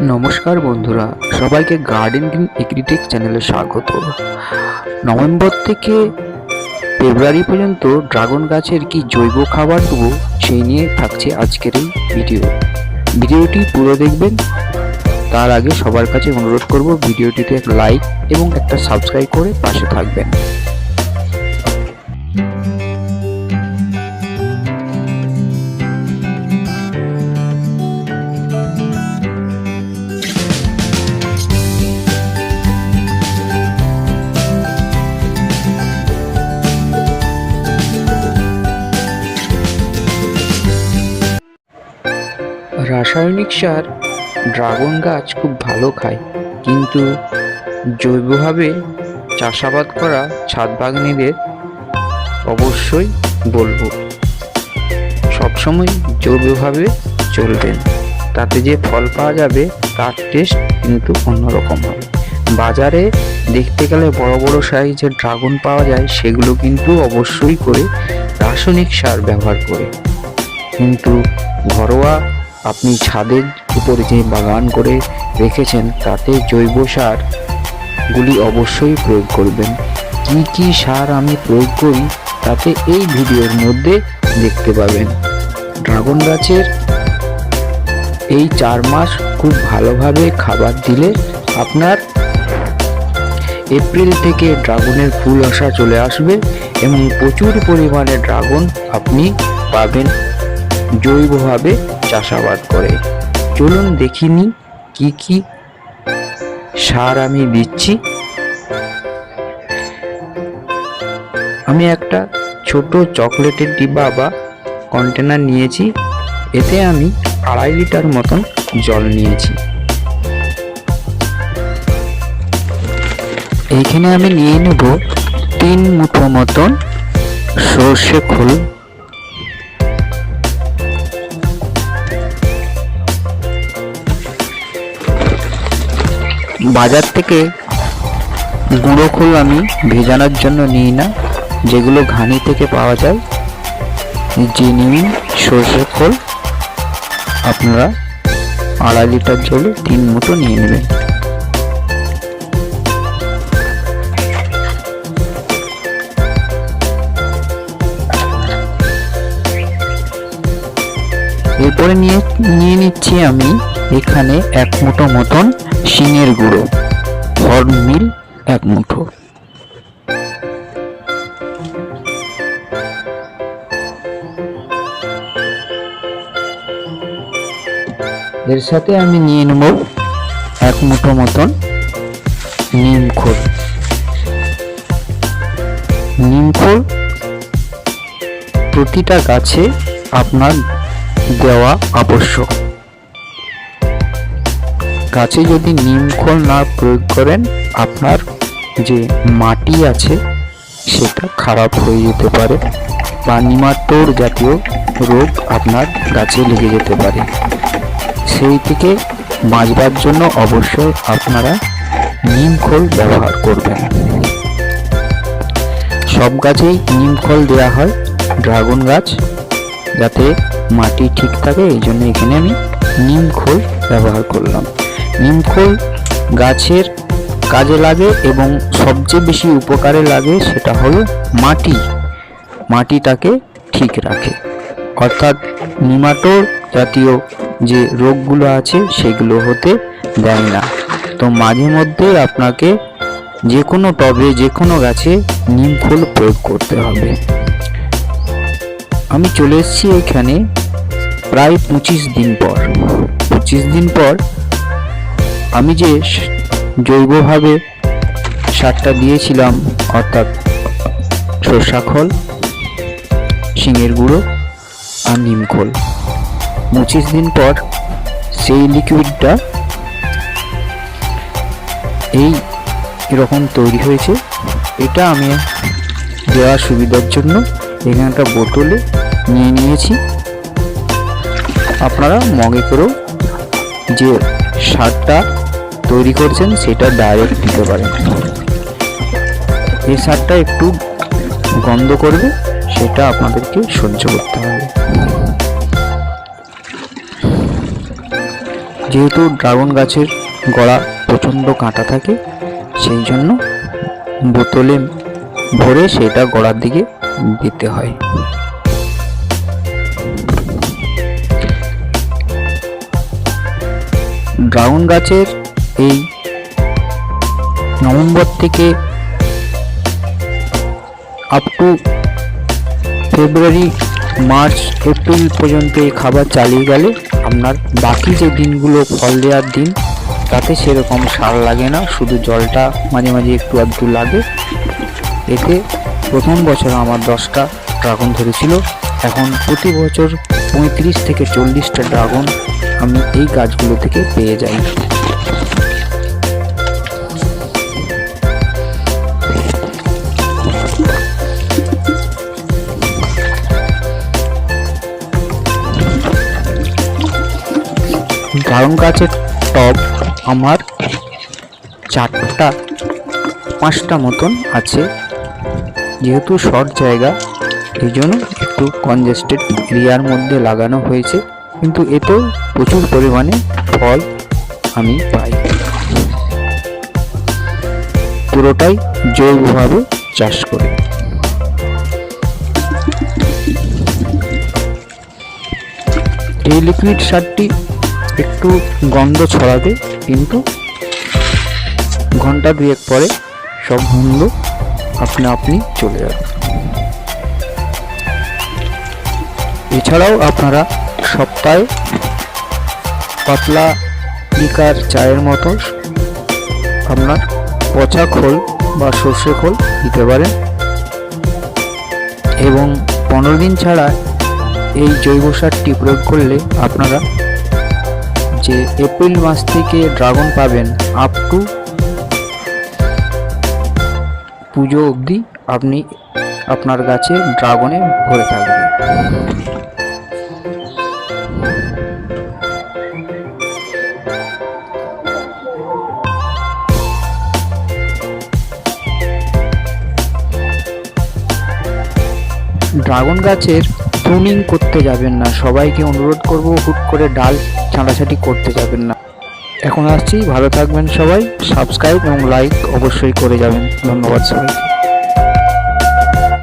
নমস্কার বন্ধুরা, সবাইকে গার্ডেন গ্রিন এগ্রিটেক চ্যানেলে স্বাগত। নভেম্বর থেকে ফেব্রুয়ারি পর্যন্ত ড্রাগন গাছের কি জৈব খাবার দেবো, সেই নিয়ে থাকছে আজকের এই ভিডিও। ভিডিওটি পুরো দেখবেন, তার আগে সবার কাছে অনুরোধ করব ভিডিওটিতে লাইক এবং একটা সাবস্ক্রাইব করে পাশে থাকবেন। রাসায়নিক সার ড্রাগন গাছ খুব ভালো খায়, কিন্তু জৈবভাবে চাষাবাদ করা ছাদ বাগানীদের অবশ্যই বলব। সবসময় জৈবভাবে চলবেন, তাতে যে ফল পাওয়া যাবে তার টেস্ট কিন্তু অন্যরকম হবে। বাজারে দেখতে গেলে বড় বড় সাইজের ড্রাগন পাওয়া যায়, সেগুলো কিন্তু অবশ্যই করে রাসায়নিক সার ব্যবহার করে। কিন্তু ঘরোয়া আপনি ছাদের উপরে যে বাগান করে রেখেছেন, তাতে জৈব সার গুলি অবশ্যই প্রয়োগ করবেন। কি কি সার আমি প্রয়োগ করি, তাতে এই ভিডিওর মধ্যে দেখতে পাবেন। ড্রাগন গাছের এই চার মাস খুব ভালোভাবে খাবার দিলে আপনার এপ্রিল থেকে ড্রাগনের ফুল আসা চলে আসবে এবং প্রচুর পরিমাণে ড্রাগন আপনি পাবেন জৈবভাবে। চাষাবাদ করে। চলুন দেখিনি কি কি সার আমি দিচ্ছি। আমি একটা ছোট চকলেটের ডিব্বা বা কন্টেনার নিয়েছি। এতে আমি আড়াই লিটার মতন জল নিয়েছি। এইখানে আমি নিয়ে নেব তিন মুঠো মতন সর্ষে খোল। বাজার থেকে গুঁড়ো খোল আমি ভেজানোর জন্য নিই না। যেগুলো ঘানি থেকে পাওয়া যায় জেনুইন সর্ষের খোল, আপনারা আড়াই লিটার জলে তিন মুঠো নিয়ে নেবেন। এরপরে নিয়ে নিয়ে নিচ্ছি আমি এখানে এক মুঠো মতন শিঙের গুঁড়ো হর্ন মিল এক মুঠো। এর সাথে আমি নিয়ে নেব এক মুঠো মতন নিম খোল। নিম খোল প্রতিটা গাছে আপনার দেওয়া আবশ্যক। গাছে যদি নিম খোল না প্রয়োগ করেন, আপনার যে মাটি আছে, সেটা খারাপ হয়ে যেতে পারে বা নিমাটোর জাতীয় রোগ আপনার গাছে লেগে যেতে পারে। সেই থেকে বাঁচবার জন্য অবশ্যই আপনারা নিম খোল ব্যবহার করবেন। সব গাছেই নিম খোল দেওয়া হয়, ড্রাগন গাছ, যাতে মাটি ঠিক থাকে, এই জন্য এখানে আমি নিম খোল ব্যবহার করলাম। নিম খোল গাছের কাজে লাগে এবং সবচেয়ে বেশি উপকারে লাগে সেটা হলো মাটি। মাটিটাকে ঠিক রাখে। অর্থাৎ নিমাটোর জাতীয় যে রোগগুলো আছে সেগুলো হতে দেয় না। তো মাঝে মধ্যে আপনাকে যে কোনো টবে যে কোনো গাছে নিম খোল প্রয়োগ করতে হবে। আমি চলে এসেছি এখানে প্রায় পঁচিশ দিন পর। পঁচিশ দিন পর আমি যে জৈবভাবে সারটা দিয়েছিলাম, অর্থাৎ সর্ষা খোল, শিঙের গুঁড়ো আর নিম খোল। পঁচিশ দিন পর সেই লিকুইডটা এই এরকম তৈরি হয়েছে। এটা আমি দেওয়ার সুবিধার জন্য এখানে একটা বোতলে নিয়ে নিয়েছি। আপনারা মগে করেও যে সারটা তৈরি করছেন, সেটা ডাইরেক্ট দিতে পারেন। এই সারটা একটু গন্ধ করবে, সেটা আপনাদেরকে সহ্য করতে হবে। যেহেতু ড্রাগন গাছের গোড়া প্রচণ্ড কাঁটা থাকে, সেই জন্য বোতলে ভরে সেটা গড়ার দিকে দিতে হয়। ড্রাগন গাছের এই নভেম্বর থেকে up to February March April পর্যন্ত এই খাবার চালিয়ে গেলে আপনার বাকি যে দিনগুলো ফল দেওয়ার দিন, তাতে সেরকম সার লাগে না, শুধু জলটা মাঝে মাঝে একটু আধটু লাগে। এতে প্রথম বছর আমার দশটা ড্রাগন ধরেছিল, এখন প্রতি বছর পঁয়ত্রিশ থেকে চল্লিশটা ড্রাগন আমি এই গাছগুলো থেকে পেয়ে যাই। ড্রাগন গাছের টব আমার চারটা, পাঁচটা মতন আছে। যেহেতু শর্ট জায়গা এই জন্য একটু কনজেস্টেড এরিয়ার মধ্যে লাগানো হয়েছে। কিন্তু এতেও প্রচুর পরিমাণে ফল আমি পাই। পুরোটাই জৈবভাবে চাষ করি। এই লিকুইড সারটি একটু গন্ধ ছড়াবে, কিন্তু ঘণ্টা দুয়েক পরে সব গন্ধ আপনা আপনি চলে যাবে। এছাড়াও আপনারা সপ্তাহে পাতলা লিকার চায়ের মতো আপনার পচা খোল বা সর্ষে খোল দিতে পারেন। এবং পনেরো দিন ছাড়া এই জৈব সারটি প্রয়োগ করলে আপনারা যে এপ্রিল মাস থেকে ড্রাগন পাবেন আপ টু পুজো অবধি আপনি আপনার গাছে ড্রাগনে ভরে থাকবে ড্রাগন গাছের প্রুনিং করতে যাবেন না। সবাইকে অনুরোধ করব, হুট করে ডাল ছাঁটাছাঁটি করতে যাবেন না। এখন আসছি, ভালো থাকবেন সবাই। সাবস্ক্রাইব এবং লাইক অবশ্যই করে যাবেন। ধন্যবাদ সবাইকে।